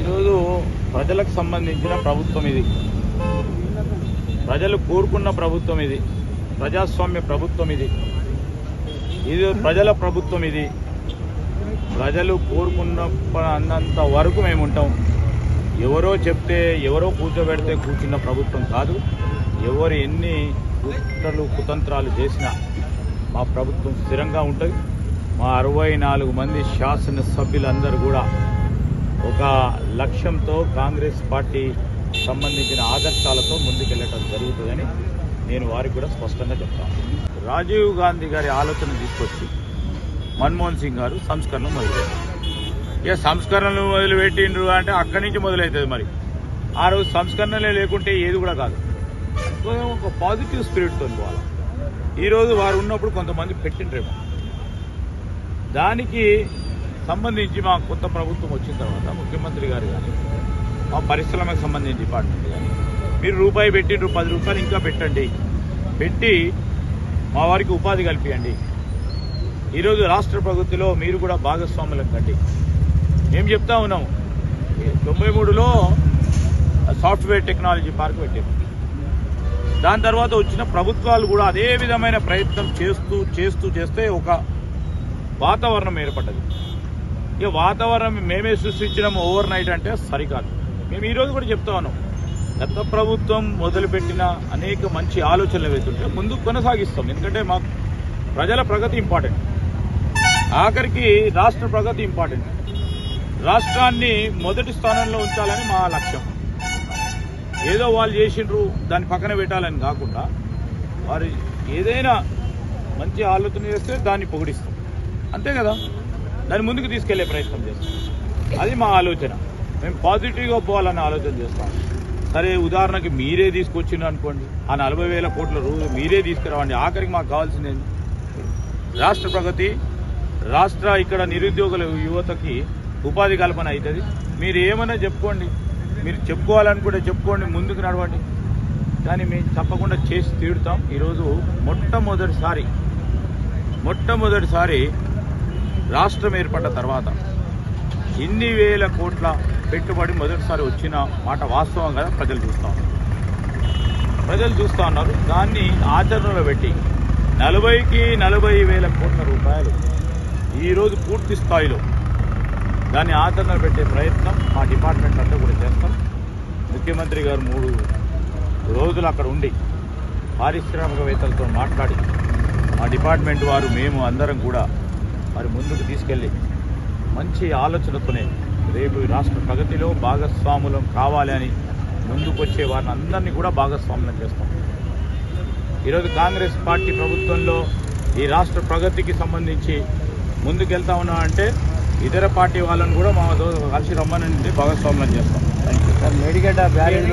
ఈరోజు ప్రజలకు సంబంధించిన ప్రభుత్వం ఇది. ప్రజలు కోరుకున్న ప్రభుత్వం ఇది. ప్రజాస్వామ్య ప్రభుత్వం ఇది. ఇది ప్రజల ప్రభుత్వం ఇది. ప్రజలు కోరుకున్న అన్నంత వరకు మేము ఉంటాం. ఎవరో చెప్తే ఎవరో కూర్చోబెడితే కూర్చున్న ప్రభుత్వం కాదు. ఎవరు ఎన్ని కుట్రలు కుతంత్రాలు చేసినా మా ప్రభుత్వం స్థిరంగా ఉంటుంది. మా అరవై నాలుగు మంది శాసనసభ్యులందరూ కూడా ఒక లక్ష్యంతో కాంగ్రెస్ పార్టీ సంబంధించిన ఆదర్శాలతో ముందుకెళ్ళటం జరుగుతుందని నేను వారికి కూడా స్పష్టంగా చెప్తాను రాజీవ్ గాంధీ గారి ఆలోచన తీసుకొచ్చి మన్మోహన్ సింగ్ గారు సంస్కరణ మొదలుపెట్టారు. ఇక సంస్కరణలు మొదలుపెట్టిండ్రు అంటే అక్కడి నుంచి మొదలవుతుంది మరి. ఆ రోజు సంస్కరణలే లేకుంటే ఏది కూడా కాదు. ఒక పాజిటివ్ స్పిరిట్తో పోవాలి. ఈరోజు వారు ఉన్నప్పుడు కొంతమంది పెట్టిండ్రేమో. దానికి సంబంధించి మా కొత్త ప్రభుత్వం వచ్చిన తర్వాత ముఖ్యమంత్రి గారు కానీ మా పరిశ్రమకు సంబంధించిన డిపార్ట్మెంట్ కానీ మీరు రూపాయి పెట్టిండ్రు పది రూపాయలు ఇంకా పెట్టండి. పెట్టి మా వారికి ఉపాధి కల్పించండి ఈరోజు రాష్ట్ర ప్రగతిలో మీరు కూడా భాగస్వాములం కండి. మేము చెప్తా ఉన్నాం. తొంభై మూడులో సాఫ్ట్వేర్ టెక్నాలజీ పార్క్ పెట్టాము దాని తర్వాత వచ్చిన ప్రభుత్వాలు కూడా అదే విధమైన ప్రయత్నం చేస్తూ చేస్తూ చేస్తే ఒక వాతావరణం ఏర్పడ్డది. ఇక వాతావరణం మేమే సృష్టించడం ఓవర్ నైట్ అంటే సరికాదు. మేము ఈరోజు కూడా చెప్తా ఉన్నాం. గత ప్రభుత్వం మొదలుపెట్టిన అనేక మంచి ఆలోచనలు వెళ్తుంటే ముందుకు కొనసాగిస్తాం. ఎందుకంటే మాకు ప్రజల ప్రగతి ఇంపార్టెంట్. ఆఖరికి రాష్ట్ర ప్రగతి ఇంపార్టెంట్. రాష్ట్రాన్ని మొదటి స్థానంలో ఉంచాలని మా లక్ష్యం. ఏదో వాళ్ళు చేసిండ్రు దాన్ని పక్కన పెట్టాలని కాకుండా వారు ఏదైనా మంచి ఆలోచన చేస్తే దాన్ని పొగిడిస్తాం. అంతే కదా? దాన్ని ముందుకు తీసుకెళ్ళే ప్రయత్నం చేస్తాం. అది మా ఆలోచన. మేము పాజిటివ్గా పోవాలని ఆలోచన చేస్తాం. సరే ఉదాహరణకి మీరే తీసుకొచ్చిండ్రు అనుకోండి. ఆ నలభై వేల కోట్ల రోజు మీరే తీసుకురావండి. ఆఖరికి మాకు కావాల్సింది రాష్ట్ర ప్రగతి రాష్ట్ర ఇక్కడ నిరుద్యోగుల యువతకి ఉపాధి కల్పన అవుతుంది. మీరు ఏమైనా చెప్పుకోండి. మీరు చెప్పుకోవాలనుకుంటే చెప్పుకోండి. ముందుకు నడవండి. కానీ మేము తప్పకుండా చేసి తీరుతాం. ఈరోజు మొట్టమొదటిసారి మొట్టమొదటిసారి రాష్ట్రం ఏర్పడ్డ తర్వాత ఇన్ని వేల కోట్ల పెట్టుబడి మొదటిసారి వచ్చిన మాట వాస్తవం కదా ప్రజలు చూస్తా ఉన్నారు. ప్రజలు చూస్తా ఉన్నారు. దాన్ని ఆచరణలో పెట్టి నలభైకి నలభై వేల కోట్ల రూపాయలు ఈరోజు పూర్తి స్థాయిలో దాన్ని ఆచరణలో పెట్టే ప్రయత్నం మా డిపార్ట్మెంట్ అంతా కూడా చేస్తాం. ముఖ్యమంత్రి గారు మూడు రోజులు అక్కడ ఉండి పారిశ్రామికవేత్తలతో మాట్లాడి మా డిపార్ట్మెంట్ వారు మేము అందరం కూడా మరి ముందుకు తీసుకెళ్ళి మంచి ఆలోచనతోనే రేపు రాష్ట్ర ప్రగతిలో భాగస్వాములం కావాలి అని ముందుకు వచ్చే వారిని అందరినీ కూడా భాగస్వాములం చేస్తాం. ఈరోజు కాంగ్రెస్ పార్టీ ప్రభుత్వంలో ఈ రాష్ట్ర ప్రగతికి సంబంధించి ముందుకెళ్తా ఉన్నా అంటే ఇతర పార్టీ వాళ్ళని కూడా మా కలిసి రమ్మని భాగస్వాములం చేస్తాం. Thank you sir Medigadda barrage